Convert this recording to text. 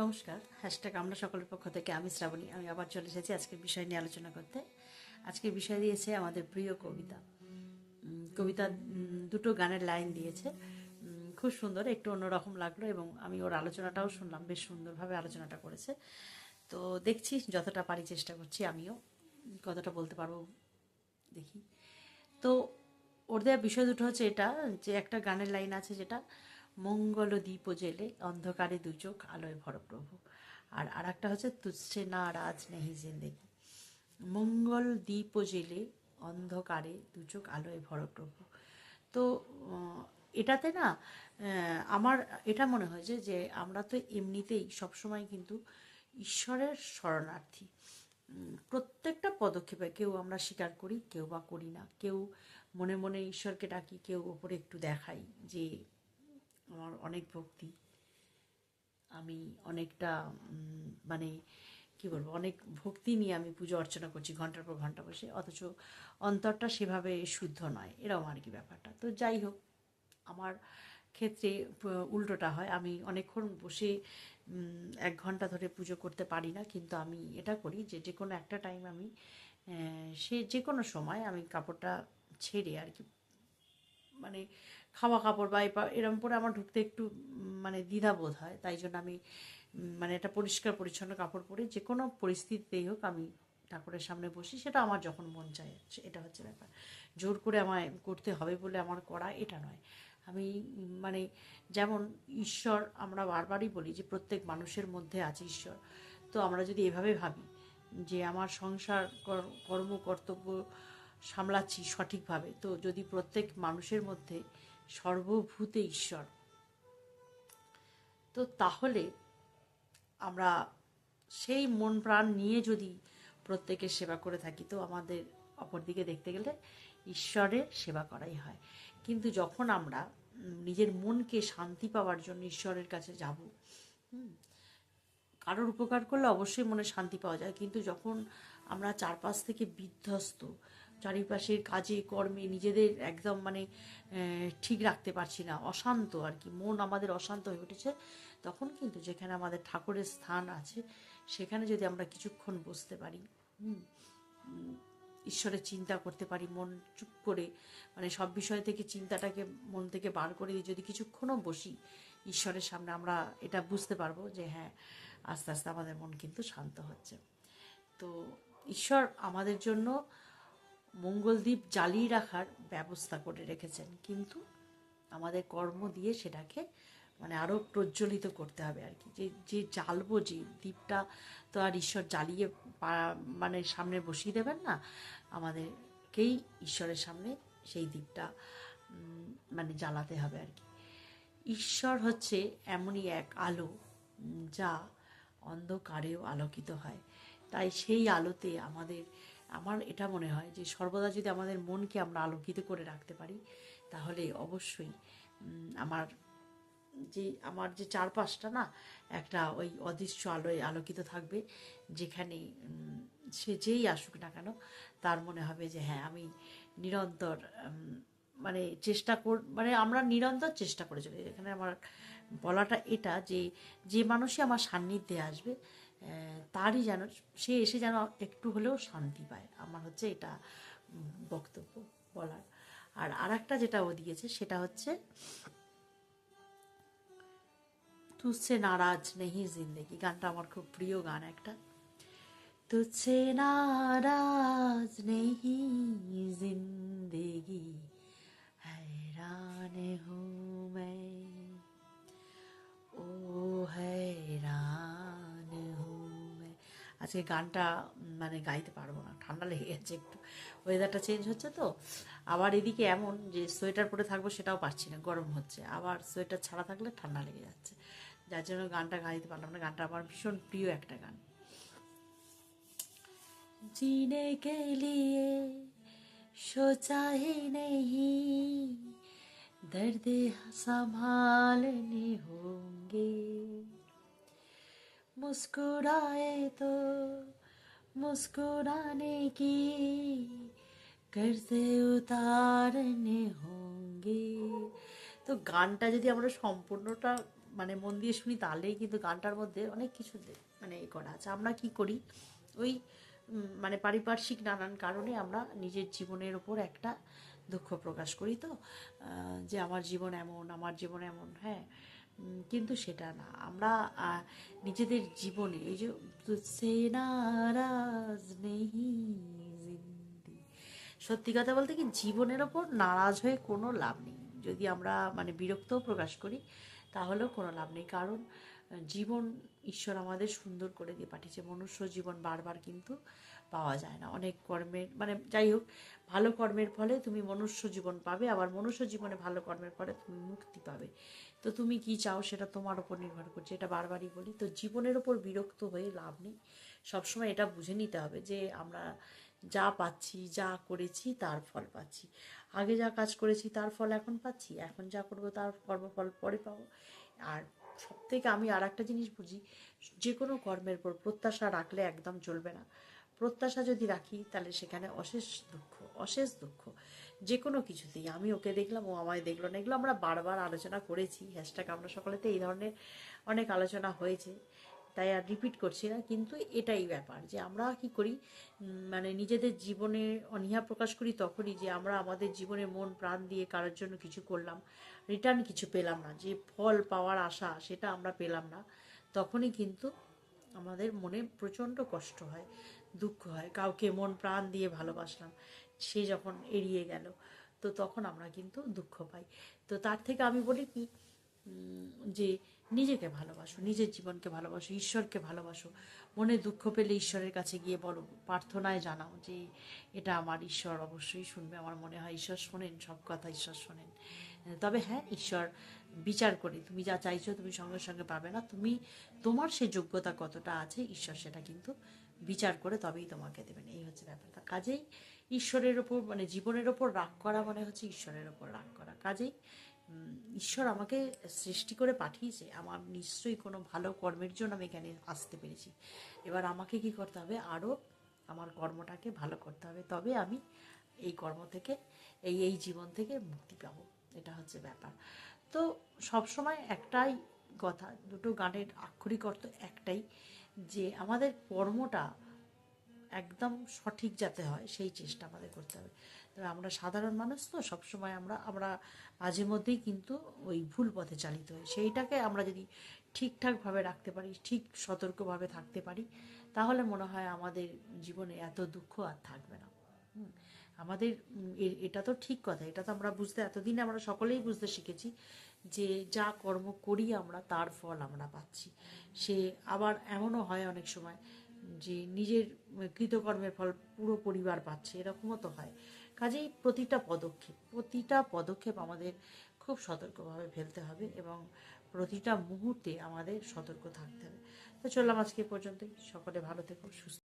নমস্কার হ্যাশট্যাগ আমরা সকলের পক্ষ থেকে আমি শ্রাবণী। আমি আবার চলে এসেছি আজকের বিষয় নিয়ে আলোচনা করতে। আজকের বিষয় দিয়েছে আমাদের প্রিয় কবিতা। কবিতা দুটো গানের লাইন দিয়েছে। খুব সুন্দর, একটু অন্যরকম লাগল এবং আমি ওর আলোচনাটাও শুনলাম, বেশ সুন্দরভাবে আলোচনাটা করেছে। তো দেখছি, যতটা পারি চেষ্টা করছি, আমিও কতটা বলতে পারব দেখি। তো ওর দেওয়া বিষয় দুটো হচ্ছে এটা, যে একটা গানের লাইন আছে যেটা মঙ্গল দ্বীপ জেলে অন্ধকারে দু চোখ আলোয় ভর প্রভু আর আর একটা হচ্ছে তুচ্ছে না রাজ নেহি জিন্দেগি। মঙ্গল দ্বীপ জেলে অন্ধকারে দু চোখ আলোয় ভর প্রভু তো এটাতে না আমার, এটা মনে হয়েছে যে আমরা তো এমনিতেই সবসময় কিন্তু ঈশ্বরের শরণার্থী। প্রত্যেকটা পদক্ষেপে কেউ আমরা স্বীকার করি, কেউ বা করি না। কেউ মনে মনে ঈশ্বরকে ডাকি, কেউ ওপরে একটু দেখাই যে আমার অনেক ভক্তি। আমি অনেকটা মানে কি বলব, অনেক ভক্তি নিয়ে আমি পুজো অর্চনা করছি ঘণ্টার পর ঘণ্টা বসে, অথচ অন্তরটা সেভাবে শুদ্ধ নয়, এরকম আর কি ব্যাপারটা। তো যাই হোক, আমার ক্ষেত্রে উল্টোটা হয়। আমি অনেকক্ষণ বসে এক ঘণ্টা ধরে পুজো করতে পারি না, কিন্তু আমি এটা করি যে যে কোনো একটা টাইম আমি সে যে কোনো সময় আমি কাপড়টা ছেড়ে আর কি মানে খাওয়া কাপড় বা এরম পরে আমার ঢুকতে একটু মানে দ্বিধাবোধ হয়। তাই জন্য আমি মানে একটা পরিষ্কার, পরিচ্ছন্ন কাপড় পরে যে কোনো পরিস্থিতিতেই হোক আমি ঠাকুরের সামনে বসি। সেটা আমার যখন মন চায় এটা হচ্ছে ব্যাপার। জোর করে আমায় করতে হবে বলে আমার করা এটা নয়। আমি মানে যেমন ঈশ্বর, আমরা বারবারই বলি যে প্রত্যেক মানুষের মধ্যে আছে ঈশ্বর। তো আমরা যদি এভাবে ভাবি যে আমার সংসার কর- কর্ম, কর্তব্য সামলাচ্ছি সঠিকভাবে, তো যদি প্রত্যেক মানুষের মধ্যে সর্বভূতে ঈশ্বর। তো তাহলে আমরা সেই মন প্রাণ নিয়ে যদি প্রত্যেকের সেবা করে থাকি, তো আমাদের অপরদিকে দেখতে গেলে ঈশ্বরের সেবা করাই হয়। কিন্তু যখন আমরা নিজের মনকে শান্তি পাওয়ার জন্য ঈশ্বরের কাছে যাব কারোর উপকার করলে অবশ্যই মনে শান্তি পাওয়া যায়। কিন্তু যখন আমরা চারপাশ থেকে বিধ্বস্ত, চারিপাশের কাজে, কর্মে নিজেদের একদম মানে ঠিক রাখতে পারছি না, অশান্ত আর কি। মন আমাদের অশান্ত হয়ে উঠেছে। তখন কিন্তু যেখানে আমাদের ঠাকুরের স্থান আছে, সেখানে যদি আমরা কিছুক্ষণ বসতে পারি ঈশ্বরের চিন্তা করতে পারি, মন চুপ করে মানে সব বিষয় থেকে চিন্তাটাকে মন থেকে বার করে যদি কিছুক্ষণও বসি, ঈশ্বরের সামনে আমরা এটা বুঝতে পারব যে হ্যাঁ আস্তে আস্তে আমাদের মন কিন্তু শান্ত হচ্ছে। তো ঈশ্বর আমাদের জন্য মঙ্গলদ্বীপ জ্বালিয়ে রাখার ব্যবস্থা করে রেখেছেন। কিন্তু আমাদের কর্ম দিয়ে সেটাকে মানে আরও প্রজ্বলিত করতে হবে আর কি। যে যে জ্বালবো, যে দ্বীপটা তো আর ঈশ্বর জ্বালিয়ে মানে সামনে বসিয়ে দেবেন না, আমাদেরকেই ঈশ্বরের সামনে সেই দ্বীপটা মানে জ্বালাতে হবে আর কি। ঈশ্বর হচ্ছে এমনই এক আলো যা অন্ধকারেও আলোকিত হয়। তাই সেই আলোতে আমাদের, আমার এটা মনে হয় যে সর্বদা যদি আমাদের মনকে আমরা আলোকিত করে রাখতে পারি, তাহলে অবশ্যই আমার যে আমার যে চারপাশটা না, একটা ওই অদৃশ্য আলোয় আলোকিত থাকবে, যেখানে সে যেই আসুক না কেন, তার মনে হবে যে হ্যাঁ আমি নিরন্তর মানে চেষ্টা কর মানে আমরা নিরন্তর চেষ্টা করে চলি এখানে আমার বলাটা এটা যে যে মানুষই আমার সান্নিধ্যে আসবে তারই যেন, সে এসে যেন একটু হলেও শান্তি পায়। আমার হচ্ছে এটা বক্তব্য বলার। আর আর একটা যেটা ও দিয়েছে, সেটা হচ্ছে, তুচ্ছে নারাজ নেহি জিন্দেগি। গানটা আমার খুব প্রিয় গান একটা। তুচ্ছে নারাজ নেহি জিন্দেগি। আজকে গানটা উম, মানে গাইতে পারবো না ঠান্ডা লেগে গেছে একটু ওয়েদারটা চেঞ্জ হচ্ছে তো আবার এদিকে এমন যে সোয়েটার পরে থাকবো সেটাও পারছি না গরম হচ্ছে আবার সোয়েটার ছাড়া থাকলে ঠান্ডা লেগে যাচ্ছে যার জন্য গানটা গাইতে পারলাম না গানটা আমার ভীষণ প্রিয় একটা গান जीने के लिए सोचा ही नहीं दर्द संभालने होंगे मुस्कुराए तो मुस्कुराने की कर्ज उतारने होंगे তো গানটা যদি আমরা সম্পূর্ণটা মানে মন দিয়ে শুনি তাহলেই কিন্তু গানটার মধ্যে অনেক কিছু দে- মানে এ করা আছে আমরা কি করি ওই উম, মানে পারিপার্শ্বিক নানান কারণে আমরা নিজের জীবনের ওপর একটা দুঃখ প্রকাশ করি তো আহ, যে আমার জীবন এমন আমার জীবন এমন হ্যাঁ উম, কিন্তু সেটা না। আমরা নিজেদের জীবনে, এই যে নারাজ সত্যি কথা বলতে কি, জীবনের ওপর নারাজ হয়ে কোনো লাভ নেই। যদি আমরা মানে বিরক্তও প্রকাশ করি, তাহলেও কোনো লাভ নেই। কারণ, জীবন ঈশ্বর আমাদের সুন্দর করে দিয়ে পাঠিয়েছে। মনুষ্য জীবন বারবার কিন্তু পাওয়া যায় না। অনেক কর্মের মানে যাই হোক, ভালো কর্মের ফলে তুমি মনুষ্য জীবন পাবে। আবার মনুষ্য জীবনে ভালো কর্মের ফলে তুমি মুক্তি পাবে। তো তুমি কি চাও সেটা তোমার উপর নির্ভর করছে, এটা বারবারই বলি। তো জীবনের ওপর বিরক্ত হয়ে লাভ নেই। সবসময় এটা বুঝে নিতে হবে যে আমরা যা পাচ্ছি, যা করেছি তার ফল পাচ্ছি। আগে যা কাজ করেছি তার ফল এখন পাচ্ছি, এখন যা করব তার কর্মফল পরে পাবো। আর সব থেকে আমি আর একটা জিনিস বুঝি, যে কোনো কর্মের পর প্রত্যাশা রাখলে একদম চলবে না। প্রত্যাশা যদি রাখি তাহলে সেখানে অশেষ দুঃখ অশেষ দুঃখ। যে কোনো কিছুতেই আমি ওকে দেখলাম, ও আমায় দেখল না। এগুলো আমরা বারবার আলোচনা করেছি। হ্যাশট্যাগ আমরা সকলেতে এই ধরনের অনেক আলোচনা হয়েছে। তাই আর রিপিট করছি না। কিন্তু এটাই ব্যাপার যে আমরা কি করি? মানে নিজেদের জীবনে অনীহা প্রকাশ করি তখনই যে আমরা আমাদের জীবনে মন, প্রাণ দিয়ে কারোর জন্য কিছু করলাম রিটার্ন কিছু পেলাম না। যে ফল পাওয়ার আশা, সেটা আমরা পেলাম না। তখনই কিন্তু আমাদের মনে প্রচণ্ড কষ্ট হয়, দুঃখ হয়। কাউকে মন, প্রাণ দিয়ে ভালোবাসলাম। সে যখন এড়িয়ে গেল, তো তখন আমরা কিন্তু দুঃখ পাই। তো তার থেকে আমি বলি কি যে নিজেকে ভালোবাসো, নিজের জীবনকে ভালোবাসো, ঈশ্বরকে ভালোবাসো। মনে দুঃখ পেলে ঈশ্বরের কাছে গিয়ে বলো, প্রার্থনায় জানাও যে এটা আমার ঈশ্বর, অবশ্যই শুনবে। আমার মনে হয় ঈশ্বর শোনেন, সব কথা ঈশ্বর শোনেন। তবে হ্যাঁ ঈশ্বর বিচার করে। তুমি যা চাইছো তুমি সঙ্গে সঙ্গে পাবে না। তুমি, তোমার সে যোগ্যতা কতটা আছে, ঈশ্বর সেটা কিন্তু বিচার করে তবেই তোমাকে দেবেন। এই হচ্ছে ব্যাপারটা। কাজেই ঈশ্বরের ওপর মানে জীবনের ওপর রাগ করা মানে হচ্ছে ঈশ্বরের ওপর রাগ করা। কাজেই ঈশ্বর আমাকে সৃষ্টি করে পাঠিয়েছে। আমার নিশ্চয়ই কোনো ভালো কর্মের জন্য আমি এখানে আসতে পেরেছি। এবার আমাকে কি করতে হবে? আরও আমার কর্মটাকে ভালো করতে হবে। তবে আমি এই কর্ম থেকে, এই এই জীবন থেকে মুক্তি পাবো। এটা হচ্ছে ব্যাপার। তো সবসময় একটাই কথা, দুটো গানের আক্ষরিক অর্থ একটাই। যে আমাদের কর্মটা একদম সঠিক যাতে হয়, সেই চেষ্টা আমাদের করতে হবে। তবে আমরা সাধারণ মানুষ তো, সবসময় আমরা আমরা মাঝে মধ্যেই কিন্তু ওই ভুল পথে চালিত হই। সেইটাকে আমরা যদি ঠিকঠাকভাবে রাখতে পারি, ঠিক সতর্কভাবে থাকতে পারি, তাহলে মনে হয় আমাদের জীবনে এত দুঃখ আর থাকবে না। আমাদের এটা তো ঠিক কথা, এটা তো আমরা বুঝতে, এতদিন আমরা সকলেই বুঝতে শিখেছি যে যা কর্ম করি আমরা, তার ফল আমরা পাচ্ছি। সে আবার এমনও হয় অনেক সময় যে নিজের কৃতকর্মের ফল পুরো পরিবার পাচ্ছে, এরকমও তো হয়। কাজেই প্রতিটা পদক্ষেপ প্রতিটা পদক্ষেপ আমাদের খুব সতর্কভাবে ফেলতে হবে এবং প্রতিটা মুহূর্তে আমাদের সতর্ক থাকতে হবে। তো চললাম আজকে পর্যন্তই, সকলে ভালো থেকো, সুস্থ